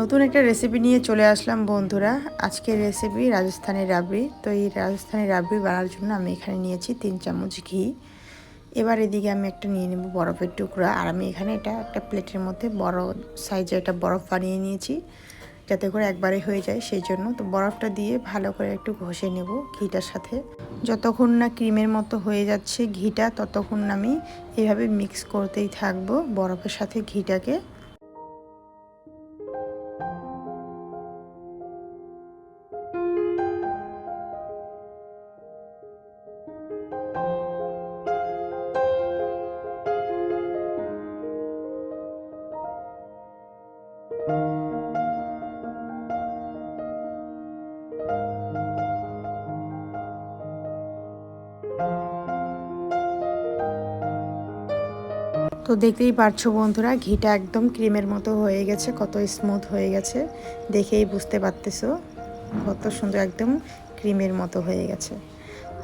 নতুন একটা রেসিপি নিয়ে চলে আসলাম, বন্ধুরা। আজকের রেসিপি রাজস্থানি রাবড়ি। তো এই রাজস্থানি রাবড়ি বানার জন্য আমি এখানে নিয়েছি তিন চামচ ঘি। এবার এদিকে আমি একটা নিয়ে নেব বরফের টুকরা। আর আমি এখানে এটা একটা প্লেটের মধ্যে বড় সাইজে একটা বরফ বানিয়ে নিয়েছি, যাতে করে একবারে হয়ে যায় সেই জন্য তো বরফটা দিয়ে ভালো করে একটু ঘষে নেব ঘিটার সাথে। যতক্ষণ না ক্রিমের মতো হয়ে যাচ্ছে ঘিটা, ততক্ষণ আমি এভাবে মিক্স করতেই থাকব বরফের সাথে ঘিটাকে। তো দেখতেই পারছ বন্ধুরা, ঘিটা একদম ক্রিমের মতো হয়ে গেছে, কত স্মুথ হয়ে গেছে, দেখেই বুঝতে পারতেছো, কত সুন্দর একদম ক্রিমের মতো হয়ে গেছে।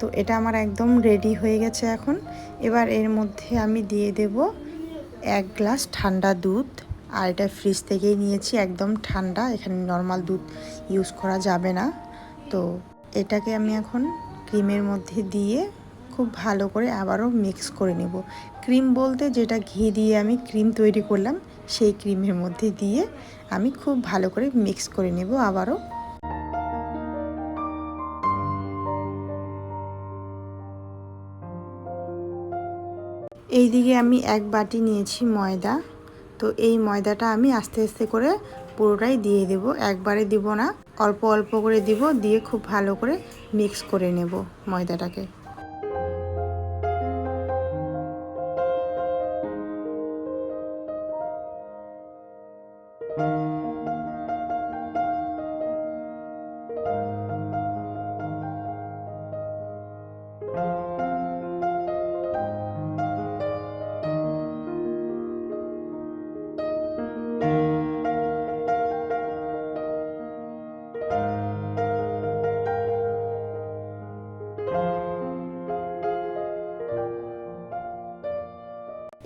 তো এটা আমার একদম রেডি হয়ে গেছে এখন। এবার এর মধ্যে আমি দিয়ে দেব এক গ্লাস ঠান্ডা দুধ। আর এটা ফ্রিজ থেকেই নিয়েছি, একদম ঠান্ডা। এখানে নর্মাল দুধ ইউজ করা যাবে না। তো এটাকে আমি এখন ক্রিমের মধ্যে দিয়ে খুব ভালো করে আবারও মিক্স করে নেব। ক্রিম বলতে যেটা ঘি দিয়ে আমি ক্রিম তৈরি করলাম, সেই ক্রিমের মধ্যে দিয়ে আমি খুব ভালো করে মিক্স করে নেব আবারও। এই দিকে আমি এক বাটি নিয়েছি ময়দা। তো এই ময়দাটা আমি আস্তে আস্তে করে পুরোটাই দিয়ে দেব। একবারে দিব না, অল্প অল্প করে দিব, দিয়ে খুব ভালো করে মিক্স করে নেব ময়দাটাকে।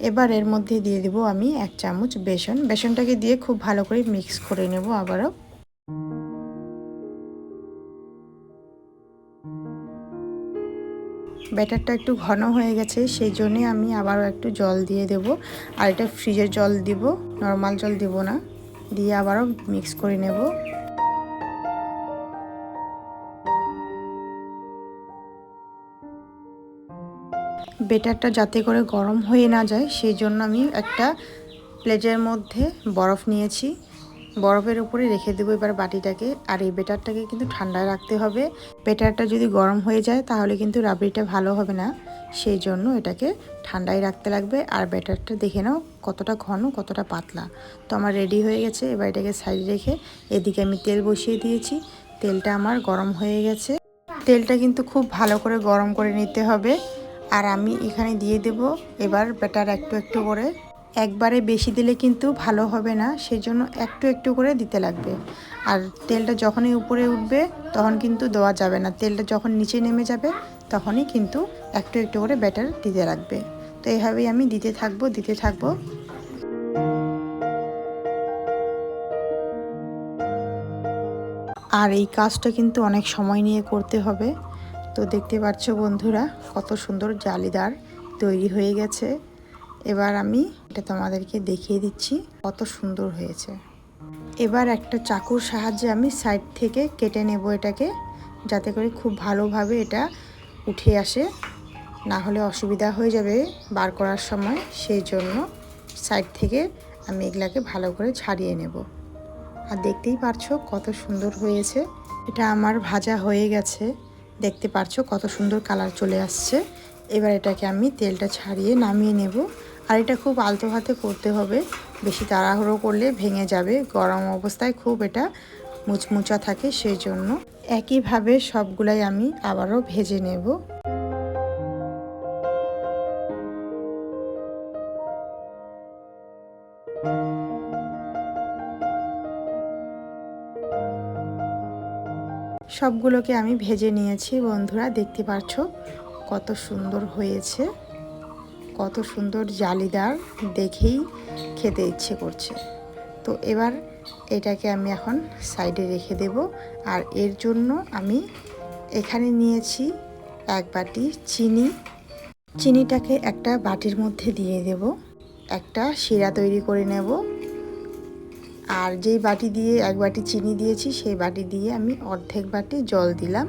এবার এর মধ্যে দিয়ে দেব আমি এক চামচ বেসন। বেসনটাকে দিয়ে খুব ভালো করে মিক্স করে নেব আবারও। ব্যাটারটা একটু ঘন হয়ে গেছে, সেই জন্যে আমি আবারও একটু জল দিয়ে দেব। আর এটা ফ্রিজের জল দিব, নর্মাল জল দিব না, দিয়ে আবারও মিক্স করে নেব। বেটারটা যাতে করে গরম হয়ে না যায়, সেই জন্য আমি একটা প্লেটের মধ্যে বরফ নিয়েছি। বরফের উপরে রেখে দেবো এবার বাটিটাকে, আর এই বেটারটাকে কিন্তু ঠান্ডায় রাখতে হবে। বেটারটা যদি গরম হয়ে যায়, তাহলে কিন্তু রাবড়িটা ভালো হবে না। সেই জন্য এটাকে ঠান্ডায় রাখতে লাগবে, আর ব্যাটারটা দেখে নাও কতটা ঘন, কতটা পাতলা। তো আমার রেডি হয়ে গেছে, এবার এটাকে সাইডে রেখে এদিকে আমি তেল বসিয়ে দিয়েছি। তেলটা আমার গরম হয়ে গেছে। তেলটা কিন্তু খুব ভালো করে গরম করে নিতে হবে। আর আমি এখানে দিয়ে দেব। এবার ব্যাটার একটু একটু করে। একবারে বেশি দিলে কিন্তু ভালো হবে না সেই জন্য একটু একটু করে দিতে লাগবে। আর তেলটা যখনই উপরে উঠবে, তখন কিন্তু দেওয়া যাবে না। তেলটা যখন নিচে নেমে যাবে, তখনই কিন্তু একটু একটু করে ব্যাটার দিতে লাগবে। তো এইভাবেই আমি দিতে থাকব দিতে থাকব। আর এই কাজটা কিন্তু অনেক সময় নিয়ে করতে হবে। তো দেখতে পাচ্ছ বন্ধুরা, কত সুন্দর জালিদার তৈরি হয়ে গেছে। এবার আমি এটা তোমাদেরকে দেখিয়ে দিচ্ছি, কত সুন্দর হয়েছে। এবার একটা চাকুর সাহায্যে আমি সাইড থেকে কেটে নেব এটাকে, যাতে করে খুব ভালোভাবে এটা উঠে আসে। না হলে অসুবিধা হয়ে যাবে বার করার সময়, সেই জন্য সাইড থেকে আমি এগুলাকে ভালো করে ছাড়িয়ে নেব। আর দেখতেই পারছ কত সুন্দর হয়েছে। এটা আমার ভাজা হয়ে গেছে। দেখতে পারছ কত সুন্দর কালার চলে আসছে। এবার এটাকে আমি তেলটা ছাড়িয়ে নামিয়ে নেব। আর এটা খুব আলতো হাতে করতে হবে। বেশি তাড়াহুড়ো করলে ভেঙে যাবে। গরম অবস্থায় খুব এটা মুচমুচা থাকে সেই জন্য একইভাবে সবগুলাই আমি আবারও ভেজে নেব। সবগুলোকে আমি ভেজে নিয়েছি, বন্ধুরা। দেখতে পাচ্ছ কত সুন্দর হয়েছে, কত সুন্দর জালিদার দেখেই খেতে ইচ্ছে করছে। তো এবার এটাকে আমি এখন সাইডে রেখে দেব, আর এর জন্য আমি এখানে নিয়েছি এক বাটি চিনি। চিনিটাকে একটা বাটির মধ্যে দিয়ে দেব, একটা শিরা তৈরি করে নেব। আর যেই বাটি দিয়ে এক বাটি চিনি দিয়েছি, সেই বাটি দিয়ে আমি অর্ধেক বাটি জল দিলাম।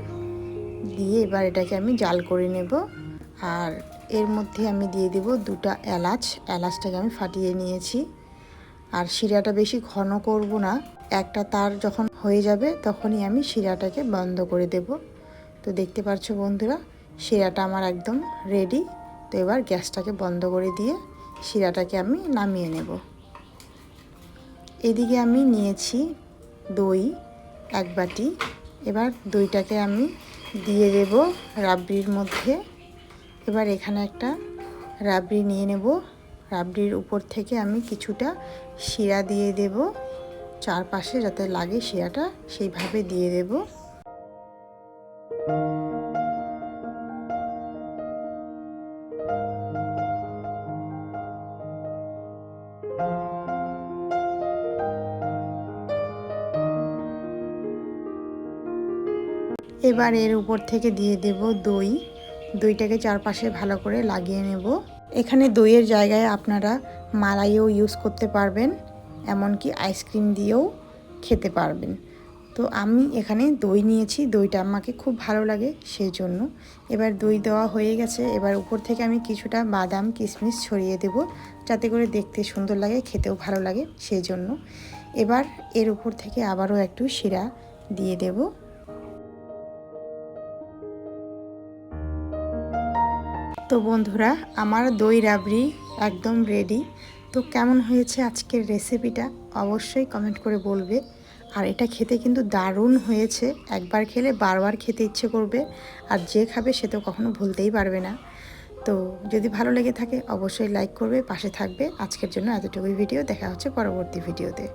দিয়ে এবার এটাকে আমি জাল করে নেব। আর এর মধ্যে আমি দিয়ে দেব দুটা এলাচ। এলাচটাকে আমি ফাটিয়ে নিয়েছি। আর শিরাটা বেশি ঘন করব না। একটা তার যখন হয়ে যাবে, তখনই আমি শিরাটাকে বন্ধ করে দেব। তো দেখতে পাচ্ছ বন্ধুরা, শিরাটা আমার একদম রেডি তো এবার গ্যাসটাকে বন্ধ করে দিয়ে শিরাটাকে আমি নামিয়ে নেব। এদিকে আমি নিয়েছি দই এক বাটি। এবার দইটাকে আমি দিয়ে দেব রাবড়ির মধ্যে। এবার এখানে একটা রাবড়ি নিয়ে নেব। রাবড়ির উপর থেকে আমি কিছুটা শিরা দিয়ে দেব। চারপাশে যাতে লাগে শিরাটা, সেইভাবে দিয়ে দেব। এবার এর উপর থেকে দিয়ে দেব দই। দইটাকে চারপাশে ভালো করে লাগিয়ে নেব। এখানে দইয়ের জায়গায় আপনারা মালাইও ইউজ করতে পারবেন, এমনকি আইসক্রিম দিয়েও খেতে পারবেন। তো আমি এখানে দই নিয়েছি, দইটা আমাকে খুব ভালো লাগে সেই জন্য এবার দই দেওয়া হয়ে গেছে, এবার উপর থেকে আমি কিছুটা বাদাম, কিশমিশ ছড়িয়ে দেব, যাতে করে দেখতে সুন্দর লাগে, খেতেও ভালো লাগে সেই জন্য এবার এর উপর থেকে আবারও একটু শিরা দিয়ে দেবো। তো বন্ধুরা, আমার দই রাবড়ি একদম রেডি তো কেমন হয়েছে আজকের রেসিপিটা অবশ্যই কমেন্ট করে বলবে। আর এটা খেতে কিন্তু দারুণ হয়েছে। একবার খেলে বারবার খেতে ইচ্ছে করবে, আর যে খাবে সে তো কখনো ভুলতেই পারবে না। তো যদি ভালো লেগে থাকে, অবশ্যই লাইক করবে, পাশে থাকবে। আজকের জন্য এতটুকুই ভিডিও দেখা হচ্ছে পরবর্তী ভিডিওতে